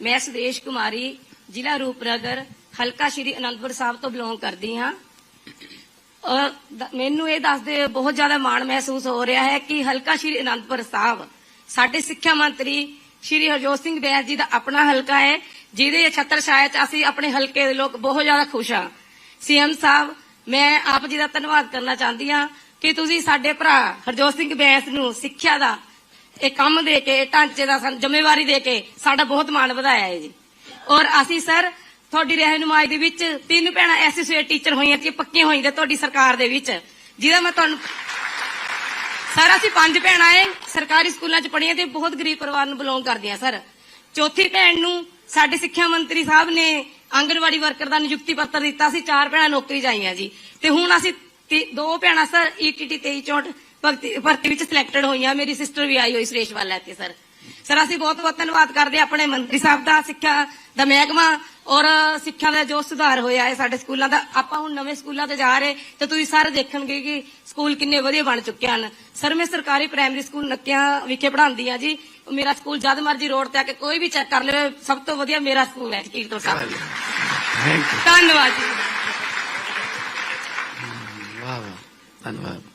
ਮੈਂ ਸੁਦੇਸ਼ ਕੁਮਾਰੀ, ਜ਼ਿਲ੍ਹਾ ਰੂਪਨਗਰ, ਹਲਕਾ ਸ਼੍ਰੀ ਅਨੰਦਪੁਰ ਸਾਹਿਬ ਤੋਂ ਬਿਲੋਂਗ ਕਰਦੀ ਹਾਂ। ਔਰ ਮੈਨੂੰ ਇਹ ਦੱਸਦੇ ਬਹੁਤ ਜ਼ਿਆਦਾ ਮਾਣ ਮਹਿਸੂਸ ਹੋ ਰਿਹਾ ਹੈ ਕਿ ਹਲਕਾ ਸ਼੍ਰੀ ਅਨੰਦਪੁਰ ਸਾਹਿਬ, ਸਾਡੇ ਸਿੱਖਿਆ ਮੰਤਰੀ ਸ਼੍ਰੀ ਹਰਜੋਤ ਸਿੰਘ ਬੈਂਸ ਜੀ ਦਾ ਆਪਣਾ ਹਲਕਾ ਹੈ, ਜਿਹਦੇ ਛੱਤਰ ਛਾਇਆ ਚ ਅਸੀਂ ਆਪਣੇ ਹਲਕੇ ਦੇ ਲੋਕ ਬਹੁਤ ਜ਼ਿਆਦਾ ਖੁਸ਼ ਹਾਂ। ਸੀਐਮ ਸਾਹਿਬ, ਮੈਂ ਆਪ ਜੀ ਦਾ ਧੰਨਵਾਦ ਕਰਨਾ ਚਾਹੁੰਦੀ ਹਾਂ ਕਿ ਤੁਸੀਂ ਸਾਡੇ ਭਰਾ ਹਰਜੋਤ ਸਿੰਘ ਬੈਂਸ ਨੂੰ ਸਿੱਖਿਆ ਦਾ ਇਹ ਕੰਮ ਦੇ ਕੇ ਢਾਂਚੇ ਦਾ ਸਾਨੂੰ ਜ਼ਿੰਮੇਵਾਰੀ ਦੇ ਕੇ ਸਾਡਾ ਬਹੁਤ ਮਾਣ ਵਧਾਇਆ ਹੈ ਜੀ। ਔਰ ਅਸੀਂ ਸਰ, ਤੁਹਾਡੀ ਰਹਿਨੁਮਾਈ ਦੇ ਵਿੱਚ ਤਿੰਨ ਭੈਣਾਂ ਐਸੋਸੀਏਟ ਟੀਚਰ ਹੋਈਆਂ ਸੀ ਪੱਕੀਆਂ ਹੋਈਆਂ ਤੇ ਤੁਹਾਡੀ ਸਰਕਾਰ ਦੇ ਵਿੱਚ, ਜਿਹਦਾ ਮੈਂ ਤੁਹਾਨੂੰ ਸਰ, ਅਸੀਂ ਪੰਜ ਭੈਣਾਂ ਏ ਸਰਕਾਰੀ ਸਕੂਲਾਂ 'ਚ ਪੜ੍ਹੀਆਂ ਤੇ ਬਹੁਤ ਗਰੀਬ ਪਰਿਵਾਰ ਨੂੰ ਬਿਲੋਂਗ ਕਰਦੀਆਂ ਸਰ। ਚੌਥੀ ਭੈਣ ਨੂੰ ਸਾਡੇ ਸਿੱਖਿਆ ਮੰਤਰੀ ਸਾਹਿਬ ਨੇ ਆਂਗਣਵਾੜੀ ਵਰਕਰ ਦਾ ਨਿਯੁਕਤੀ ਪੱਤਰ ਦਿੱਤਾ ਸੀ, ਚਾਰ ਭੈਣਾਂ ਨੌਕਰੀ ਜਾਈਆਂ ਜੀ। ਤੇ ਹੁਣ ਅਸੀਂ ਦੋ ਭੈਣਾਂ, ਸਰ E ਈਟੀਟੀ 2364 ਭਰਤੀ ਭਰਤੀ ਵਿੱਚ ਸਿਲੈਕਟਡ ਹੋਈਆਂ ਮੇਰੀ ਸਿਸਟਰ ਵੀ ਆਈ ਹੋਈ ਸੁਰੇਸ਼ ਵਾਲਾ ਇੱਥੇ ਸਰ ਸਰ ਅਸੀਂ ਬਹੁਤ ਬਹੁਤ ਧੰਨਵਾਦ ਕਰਦੇ ਆਪਣੇ ਮੰਤਰੀ ਸਾਹਿਬ ਦਾ ਸਿੱਖਿਆ ਦਾ ਮਹਿਕਮਾ ਔਰ ਸਿੱਖਿਆ ਦਾ ਜੋ ਸੁਧਾਰ ਹੋਇਆ ਹੈ ਸਾਡੇ ਸਕੂਲਾਂ ਦਾ। ਆਪਾਂ ਹੁਣ ਨਵੇਂ ਸਕੂਲਾਂ ਤੇ ਜਾ ਰਹੇ ਤੇ ਤੁਸੀਂ ਸਾਰੇ ਦੇਖਣਗੇ ਕਿ ਸਕੂਲ ਕਿੰਨੇ ਵਧੀਆ ਬਣ ਚੁੱਕੇ ਹਨ। ਸਰ ਮੈਂ ਸਰਕਾਰੀ ਪ੍ਰਾਇਮਰੀ ਸਕੂਲ ਨੱਕਿਆਂ ਵਿਖੇ ਪੜ੍ਹਾਉਂਦੀ ਆ ਜੀ। ਮੇਰਾ ਸਕੂਲ ਜਦ ਮਰਜ਼ੀ ਰੋਡ ਤੇ ਆ ਕੇ ਕੋਈ ਵੀ ਚੈੱਕ ਕਰ ਲਵੇ ਸਭ ਤੋਂ ਵਧੀਆ ਮੇਰਾ ਸਕੂਲ ਹੈ ਕੀਰਤਨ ਸਾਹਿਬ। ਧੰਨਵਾਦ ਜੀ। ਵਾਹ ਵਾਹ। ਧੰਨਵਾਦ।